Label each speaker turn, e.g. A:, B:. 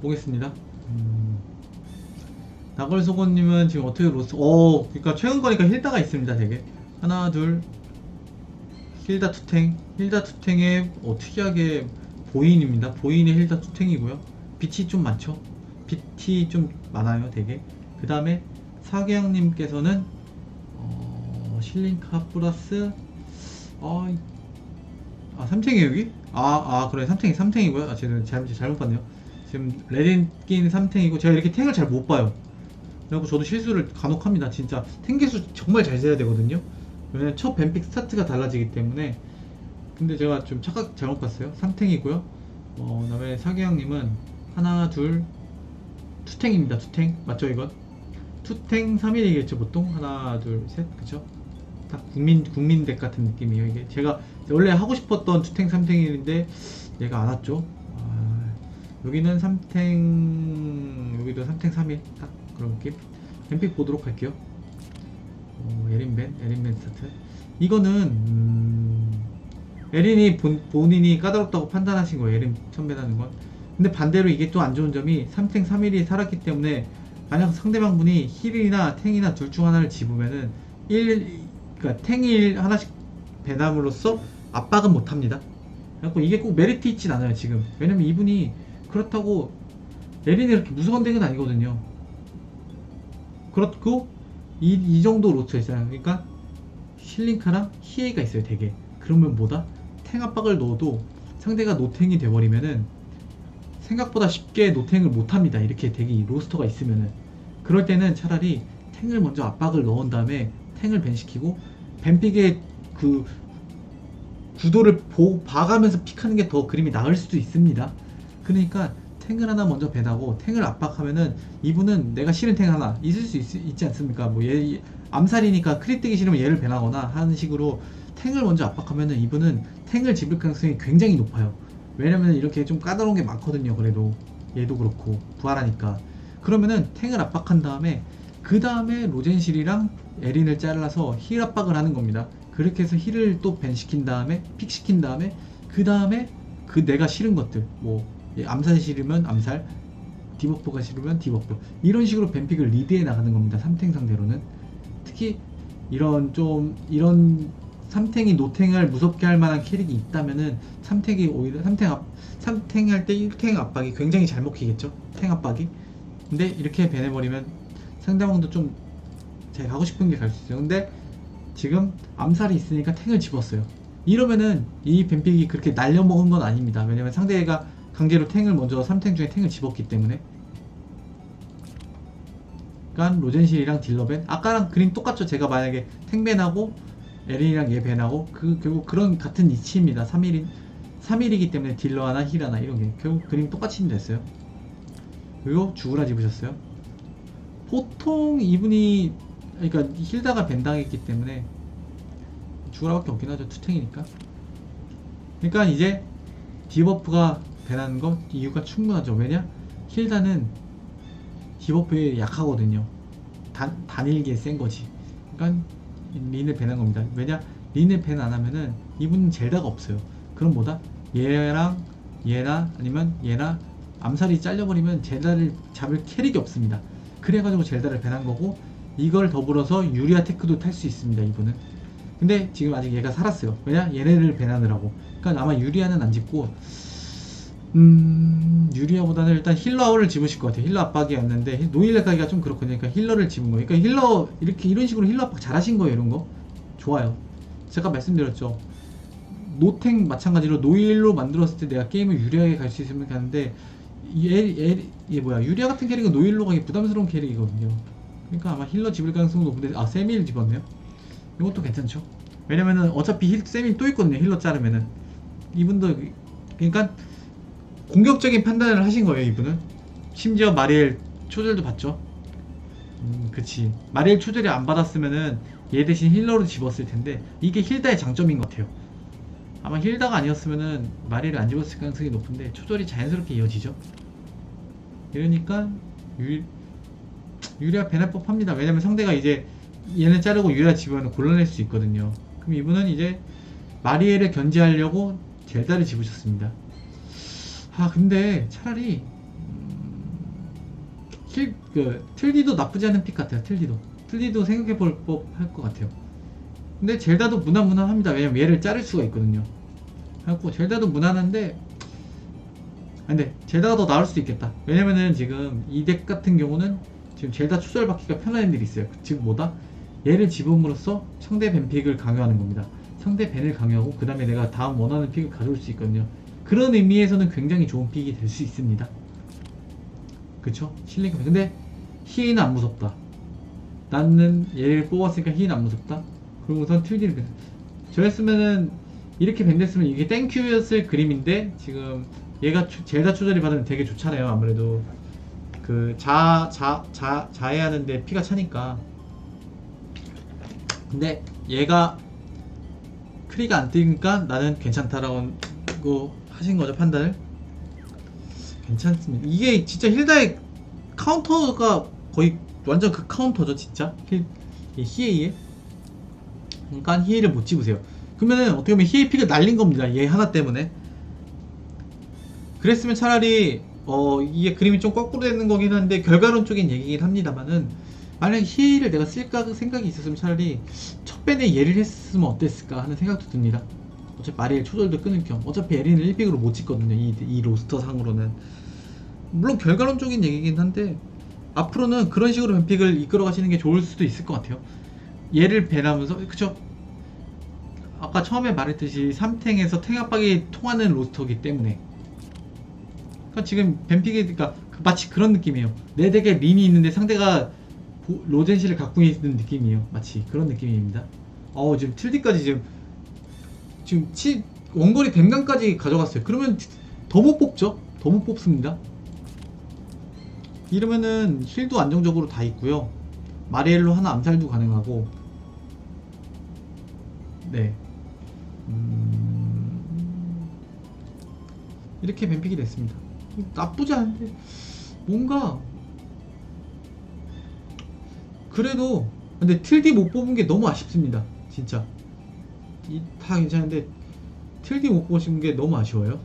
A: 보겠습니다. 음. 나걸소고님은 지금 어떻게 로스? 오, 그러니까 최근 거니까 힐다가 있습니다, 되게. 하나, 둘, 힐다 투탱, 힐다 투탱의 어, 특이하게 보인입니다. 보인의 힐다 투탱이고요. 빛이 좀 많죠. 빛이 좀 많아요, 되게. 그 다음에 사계양님께서는 어, 실링카 플러스 어, 아 삼탱이 여기? 아, 아 그래 삼탱이 삼탱이고요. 아 제가 잘못 잘못 봤네요. 지금 레딘 낀 삼탱이고 제가 이렇게 탱을 잘 못 봐요. 그리고 저도 실수를 간혹 합니다. 진짜 탱계수 정말 잘 세야 되거든요. 왜냐면 첫 뱀픽 스타트가 달라지기 때문에 근데 제가 좀 착각 잘못 봤어요. 삼탱이고요. 어, 그 다음에 사계양님은 하나 둘 투탱입니다. 투탱 맞죠 이건? 투탱 3일이겠죠 보통 하나 둘셋 그쵸? 딱 국민 국민 덱 같은 느낌이에요 이게 제가 원래 하고 싶었던 투탱 3탱인데 얘가 안 왔죠 아, 여기는 3탱 여기도 3탱 3일? 딱 그런 느낌? 뱀픽 보도록 할게요. 어, 에린벤 에린벤 스타트. 이거는 음, 에린이 본, 본인이 까다롭다고 판단하신 거예요 에린 선배라는 건. 근데 반대로 이게 또 안 좋은 점이 3탱 3일이 살았기 때문에 만약 상대방 분이 힐이나 탱이나 둘 중 하나를 집으면은 1 그러니까 탱일 하나씩 배남으로써 압박은 못 합니다. 그래갖고 이게 꼭 메리트 있진 않아요 지금. 왜냐면 이분이 그렇다고 에린이 이렇게 무서운 덱은 아니거든요. 그렇고 이, 이 정도 로트가 있어요. 그러니까 실링카랑 히에이가 있어요 되게. 그러면 뭐다? 탱 압박을 넣어도 상대가 노탱이 돼버리면은 생각보다 쉽게 노탱을 못합니다. 이렇게 덱이 로스터가 있으면은 그럴 때는 차라리 탱을 먼저 압박을 넣은 다음에 탱을 밴시키고 뱀픽의 그 구도를 보, 봐가면서 픽하는 게 더 그림이 나을 수도 있습니다. 그러니까 탱을 하나 먼저 밴하고 탱을 압박하면은 이분은 내가 싫은 탱 하나 있을 수 있, 지 않습니까? 뭐 얘 암살이니까 크릿 뜨기 싫으면 얘를 밴하거나 하는 식으로 탱을 먼저 압박하면은 이분은 탱을 집을 가능성이 굉장히 높아요. 왜냐면 이렇게 좀 까다로운 게 많거든요. 그래도 얘도 그렇고 부활하니까 그러면은 탱을 압박한 다음에 그 다음에 로젠실이랑 에린을 잘라서 힐 압박을 하는 겁니다. 그렇게 해서 힐을 또 밴시킨 다음에 픽 시킨 다음에 그 다음에 그 내가 싫은 것들 뭐 예, 암살 싫으면 암살 디버프가 싫으면 디버프 이런 식으로 뱀픽을 리드해 나가는 겁니다. 3탱 상대로는 특히 이런 좀 이런 3탱이 노탱을 무섭게 할 만한 캐릭이 있다면은 3탱이 오히려 3탱 압 3탱 할 때 1탱 압박이 굉장히 잘 먹히겠죠. 탱 압박이. 근데 이렇게 배내버리면 상대방도 좀 자기 가고 싶은 게 갈 수 있어요. 근데 지금 암살이 있으니까 탱을 집었어요. 이러면은 이 뱀픽이 그렇게 날려 먹은 건 아닙니다. 왜냐면 상대가 강제로 탱을 먼저 3탱 중에 탱을 집었기 때문에. 그러니까 로젠실이랑 딜러벤 아까랑 그림 똑같죠. 제가 만약에 탱벤하고 에린이랑 얘 벤하고 그 결국 그런 같은 이치입니다. 3일인 3일이기 때문에 딜러 하나 힐 하나 이런 게 결국 그림 똑같이 됐어요. 그리고 주구라 집으셨어요. 보통 이분이 그러니까 힐다가 벤당했기 때문에 주구라밖에 없긴 하죠. 투탱이니까. 그러니까 이제 디버프가 벤하는 거 이유가 충분하죠. 왜냐? 힐다는 디버프에 약하거든요. 단, 단일기에 센 거지. 그러니까 린을 밴한 겁니다. 왜냐? 린을 밴 안 하면은 이분은 젤다가 없어요. 그럼 뭐다? 얘랑 얘나 아니면 얘나 암살이 잘려버리면 젤다를 잡을 캐릭이 없습니다. 그래가지고 젤다를 밴한 거고 이걸 더불어서 유리아 테크도 탈 수 있습니다. 이분은. 근데 지금 아직 얘가 살았어요. 왜냐? 얘네를 밴하느라고. 그러니까 아마 유리아는 안 짓고 음, 유리아보다는 일단 힐러를 집으실 것 같아요. 힐러 압박이었는데 노일레 가기가 좀 그렇거든요. 그러니까 힐러를 집은 거예요. 그러니까 힐러 이렇게 이런 식으로 힐러 압박 잘하신 거예요. 이런 거 좋아요. 제가 말씀드렸죠. 노탱 마찬가지로 노일로 만들었을 때 내가 게임을 유리하게 갈 수 있으면 가는데 얘, 얘, 얘 뭐야 유리아 같은 캐릭은 노일로 가기 부담스러운 캐릭이거든요. 그러니까 아마 힐러 집을 가능성은 높은데 아 세밀 집었네요. 이것도 괜찮죠. 왜냐면은 어차피 힐, 세밀 또 있거든요. 힐러 자르면은 이분도 그러니까 공격적인 판단을 하신 거예요, 이분은. 심지어 마리엘 초절도 받죠. 음, 그치. 마리엘 초절이 안 받았으면은 얘 대신 힐러로 집었을 텐데 이게 힐다의 장점인 것 같아요. 아마 힐다가 아니었으면은 마리엘을 안 집었을 가능성이 높은데 초절이 자연스럽게 이어지죠. 이러니까 유, 유리아 배납법 합니다. 왜냐면 상대가 이제 얘는 자르고 유리아 집으면 곤란할 수 있거든요. 그럼 이분은 이제 마리엘을 견제하려고 젤다를 집으셨습니다. 아 근데 차라리 음, 킬, 그, 틀디도 나쁘지 않은 픽 같아요. 틀디도. 틀디도 생각해볼 법할 것 같아요. 근데 젤다도 무난무난합니다. 왜냐면 얘를 자를 수가 있거든요. 그래갖고 젤다도 무난한데, 아, 근데 젤다가 더 나을 수도 있겠다. 왜냐면은 지금 이 덱 같은 경우는 지금 젤다 추절 받기가 편한 일이 있어요. 즉 뭐다? 얘를 집음으로써 상대 벤 픽을 강요하는 겁니다. 상대 벤을 강요하고 그 다음에 내가 다음 원하는 픽을 가져올 수 있거든요. 그런 의미에서는 굉장히 좋은 픽이 될 수 있습니다. 그쵸? 실링크 근데 히에는 안 무섭다. 나는 얘를 뽑았으니까 히에는 안 무섭다. 그리고 우선 틸디를 저였으면은 이렇게 밴댔으면 이게 땡큐였을 그림인데 지금 얘가 추- 젤다 추절이 받으면 되게 좋잖아요. 아무래도 그 자 자 자 자해하는데 피가 차니까. 근데 얘가 크리가 안 뜨니까 나는 괜찮다라고 하신 거죠 판단을. 괜찮습니다. 이게 진짜 힐다의 카운터가 거의 완전 그 카운터죠, 진짜. 힐, 이 히에이에. 그러니까 히에이를 못 집으세요. 그러면은 어떻게 보면 히에이 픽을 날린 겁니다. 얘 하나 때문에. 그랬으면 차라리 어 이게 그림이 좀 거꾸로 되는 거긴 한데 결과론적인 얘기긴 합니다만은 만약 히에이를 내가 쓸까 생각이 있었으면 차라리 첫 밴에 얘를 했으면 어땠을까 하는 생각도 듭니다. 어차피 마리엘 초절도 끊을 겸 어차피 에린을 1픽으로 못 찍거든요 이, 이 로스터 상으로는. 물론 결과론적인 얘기긴 한데 앞으로는 그런 식으로 뱀픽을 이끌어 가시는 게 좋을 수도 있을 것 같아요. 얘를 배나면서 그쵸? 아까 처음에 말했듯이 3탱에서 탱 압박이 통하는 로스터기 때문에. 그러니까 지금 뱀픽이 그러니까 그 마치 그런 느낌이에요. 내 덱에 린이 있는데 상대가 보- 로젠시를 갖고 있는 느낌이에요. 마치 그런 느낌입니다. 어 지금 틀디까지 지금 지금 치, 원거리 댐강까지 가져갔어요. 그러면 더 못 뽑죠? 더 못 뽑습니다. 이러면은 힐도 안정적으로 다 있고요. 마리엘로 하나 암살도 가능하고 네 음, 이렇게 뱀픽이 됐습니다. 나쁘지 않은데 뭔가 그래도 근데 틀디 못 뽑은 게 너무 아쉽습니다. 진짜 이, 다 괜찮은데 틀디 못 보신 게 너무 아쉬워요.